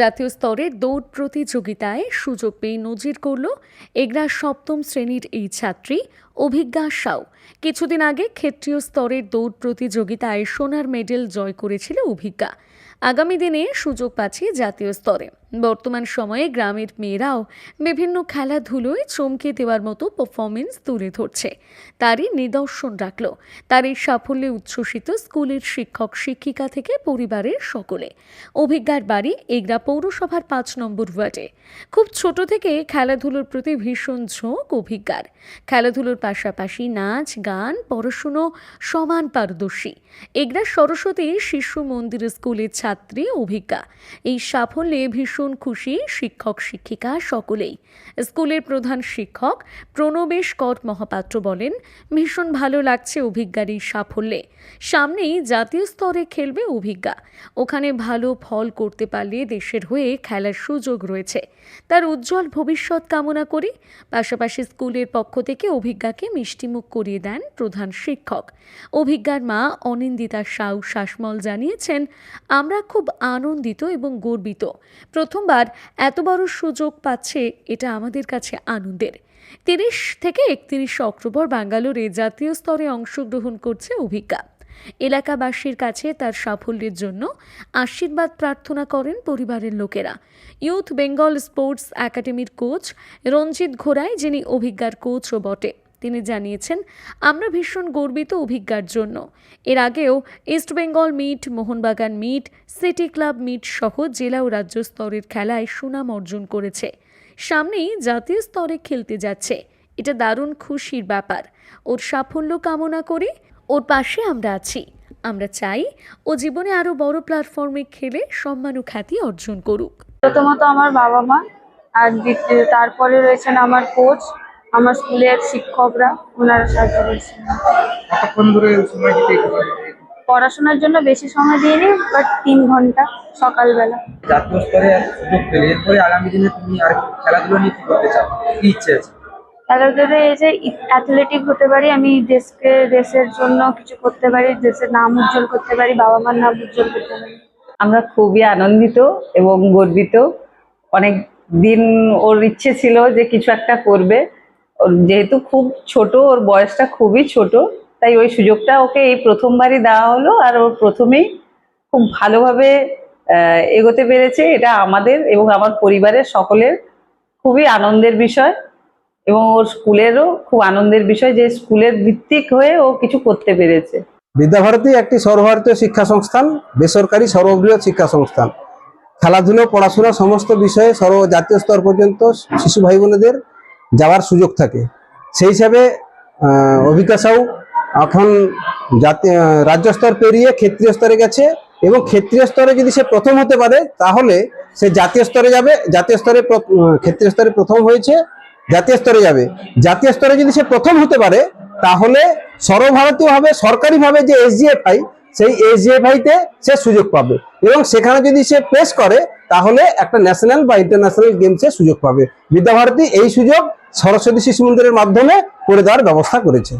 জাতীয় স্তরে দৌড় প্রতিযোগিতায় সুযোগ পেয়ে নজির করল এগরা সপ্তম শ্রেণির এই ছাত্রী অভিজ্ঞা সাউ। কিছুদিন আগে ক্ষেত্রীয় স্তরের দৌড় প্রতিযোগিতায় সোনার মেডেল জয় করেছিল অভিজ্ঞা। আগামী দিনে সুযোগ পাচ্ছে জাতীয় স্তরে। বর্তমান সময়ে গ্রামের মেয়েরাও বিভিন্ন খেলাধুলোয় চমকে দেওয়ার মতো পারফরমেন্স তুলে ধরছে। তারই নিদর্শন রাখল। তার এই সাফল্যে উচ্ছ্বসিত স্কুলের শিক্ষক, শিক্ষিকা থেকে পরিবারের সকলে। অভিজ্ঞার বাড়ি এগরা পৌরসভার পাঁচ নম্বর ওয়ার্ডে। খুব ছোট থেকে খেলাধুলোর প্রতি ভীষণ ঝোঁক অভিজ্ঞার। খেলাধুলোর পাশাপাশি নাচ, গান, পড়াশুনো সমান পারদর্শী। এগরা সরস্বতী শিশু মন্দির স্কুলের ছাত্রী অভিজ্ঞা। এই সাফল্যে ভীষণ খুশি শিক্ষক, শিক্ষিকা সকলেই। স্কুলের প্রধান শিক্ষক প্রণবেশ কর মহাপাত্র বলেন, ভীষণ ভালো লাগছে অভিজ্ঞার এই সাফল্যে। সামনেই জাতীয় স্তরে খেলবে অভিজ্ঞা। ওখানে ভালো ফল করতে পারলে দেশের হয়ে খেলার সুযোগ রয়েছে। তার উজ্জ্বল ভবিষ্যৎ কামনা করি। পাশাপাশি স্কুলের পক্ষ থেকে অভিজ্ঞাকে মিষ্টিমুখ করিয়ে দেন প্রধান শিক্ষক। অভিজ্ঞার মা অনিন্দিতা সাউ শাসমল জানিয়েছেন, আমরা খুব আনন্দিত এবং গর্বিত। প্রথমবার এত বড় সুযোগ পাচ্ছে এটা আমাদের কাছে আনন্দের। তিরিশ থেকে একত্রিশ অক্টোবর ব্যাঙ্গালোরে জাতীয় স্তরে অংশগ্রহণ করছে অভিজ্ঞা। এলাকাবাসীর কাছে তার সাফল্যের জন্য আশীর্বাদ প্রার্থনা করেন পরিবারের লোকেরা। ইউথ বেঙ্গল স্পোর্টস একাডেমির কোচ রঞ্জিত ঘোড়াই, যিনি অভিজ্ঞার কোচও বটে। তিনি জানিয়েছেন, আমরা ভীষণ গর্বিত অভিজ্ঞার জন্য। এর আগেও East Bengal meet, Mohun Bagan meet, city club meet সহ জেলা ও রাজ্য স্তরের খেলায় সুনাম অর্জন করেছে। সামনেই জাতীয় স্তরে খেলতে যাচ্ছে। এটা দারুণ খুশির ব্যাপার। ওর সাফল্য কামনা করে। ওর পাশে আমরা আছি। আমরা চাই ও জীবনে আরও বড় প্ল্যাটফর্মে খেলে সম্মান ও খ্যাতি অর্জন করুক। প্রথমত আমার বাবা মা, আর তারপরে রয়েছেন আমার কোচ আমার স্কুলের শিক্ষকরা ওনারা সাহায্য করেছেন। কতক্ষণ ধরে সময় দিতে পড়াশোনার জন্য বেশি সময় দিইনি বাট তিন ঘণ্টা সকালবেলা। জাতীয় স্তরে সুযোগ পেলে এরপরে আগামী দিনে তুমি আর খেলাধুলো নিয়ে কি করতে চাও? কি ইচ্ছে আছে? খেলাধুলাতে এই যে অ্যাথলেটিক হতে পারি আমি দেশকে দেশের জন্য কিছু করতে পারি দেশের নাম উজ্জ্বল করতে পারি বাবা মার নাম উজ্জ্বল করতে পারি। আমরা খুবই আনন্দিত এবং গর্বিত। অনেক দিন ওর ইচ্ছে ছিল যে কিছু একটা করবে যেহেতু খুব ছোট, ওর বয়সটা খুবই ছোট, তাই ওই সুযোগটা ওকে এই প্রথমবারই দেওয়া হলো আর ওর প্রথমেই খুব ভালোভাবে এগোতে পেরেছে। এটা আমাদের এবং আমার পরিবারের সকলের খুবই আনন্দের বিষয় এবং ওর স্কুলেরও খুব আনন্দের বিষয় যে স্কুলের ভিত্তিক হয়ে ও কিছু করতে পেরেছে। বিদ্যাভারতী একটি সর্বভারতীয় শিক্ষা সংস্থান, বেসরকারি সর্ববৃহৎ শিক্ষা সংস্থান। খেলাধুলো, পড়াশোনা সমস্ত বিষয়ে সর্ব জাতীয় স্তর পর্যন্ত শিশু ভাই বোনেদের যাওয়ার সুযোগ থাকে। সেই হিসাবে সাউ এখন জাতীয় রাজ্য স্তর পেরিয়ে ক্ষেত্রীয় স্তরে গেছে এবং ক্ষেত্রীয় স্তরে যদি সে প্রথম হতে পারে, তাহলে সে জাতীয় স্তরে যাবে, জাতীয় স্তরে ক্ষেত্রীয় স্তরে প্রথম হয়েছে, জাতীয় স্তরে যাবে। জাতীয় স্তরে যদি সে প্রথম হতে পারে, তাহলে সর্বভারতীয়ভাবে সরকারিভাবে যে এসজিএফআই সেই এসজিএফআই তে সে সুযোগ পাবে এবং সেখানে যদি সে পেশ করে, তাহলে একটা ন্যাশনাল বা ইন্টারন্যাশনাল গেমসে সুযোগ পাবে। বিদ্যাভারতী এই সুযোগ সরস্বতী শিশু মন্দিরের মাধ্যমে করে দেওয়ার ব্যবস্থা করেছে।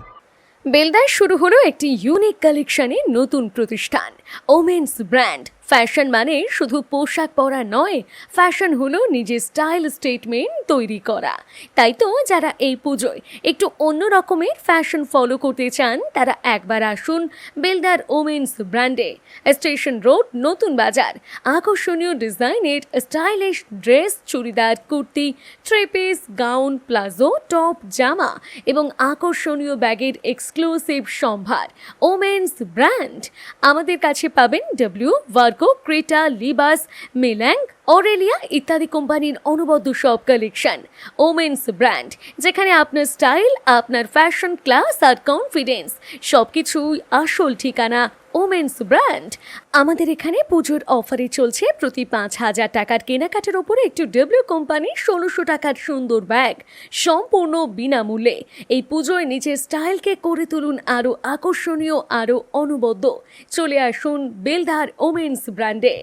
বেলদায় শুরু হলো একটি ইউনিক কালেকশনের নতুন প্রতিষ্ঠান ওমেন্স ব্র্যান্ড ফ্যাশন মানে শুধু পোশাক পরা নয় ফ্যাশন হলো নিজের স্টাইল স্টেটমেন্ট তৈরি করা। তাই তো যারা এই পুজোয় একটু অন্য রকমের ফ্যাশন ফলো করতে চান, তারা একবার আসুন বেলদার ওমেন্স ব্র্যান্ডে স্টেশন রোড নতুন বাজার। আকর্ষণীয় ডিজাইনের stylish dress churidar, kurti three piece gown palazzo top জামা এবং আকর্ষণীয় ব্যাগের এক্সক্লুসিভ সম্ভার। ওমেন্স ব্র্যান্ড আমাদের কাছে পাবেন ডব্লিউ को क्रेटा लिबास मेलैंग অরেলিয়া ইত্যাদি কোম্পানির অনবদ্য সব কালেকশন, ওমেন্স ব্র্যান্ড, যেখানে আপনার স্টাইল, আপনার ফ্যাশন, ক্লাস আর কনফিডেন্স সব কিছুই আসল ঠিকানা ওমেন্স ব্র্যান্ড। আমাদের এখানে পুজোর অফারে চলছে প্রতি পাঁচ হাজার টাকার কেনাকাটার ওপরে একটি ডব্লিউ কোম্পানির ষোলোশো টাকার সুন্দর ব্যাগ, সম্পূর্ণ বিনামূল্যে। এই পুজোয় নিজের স্টাইলকে করে তুলুন আরও আকর্ষণীয়, আরও অনবদ্য। চলে আসুন বেলদার ওমেন্স ব্র্যান্ডে।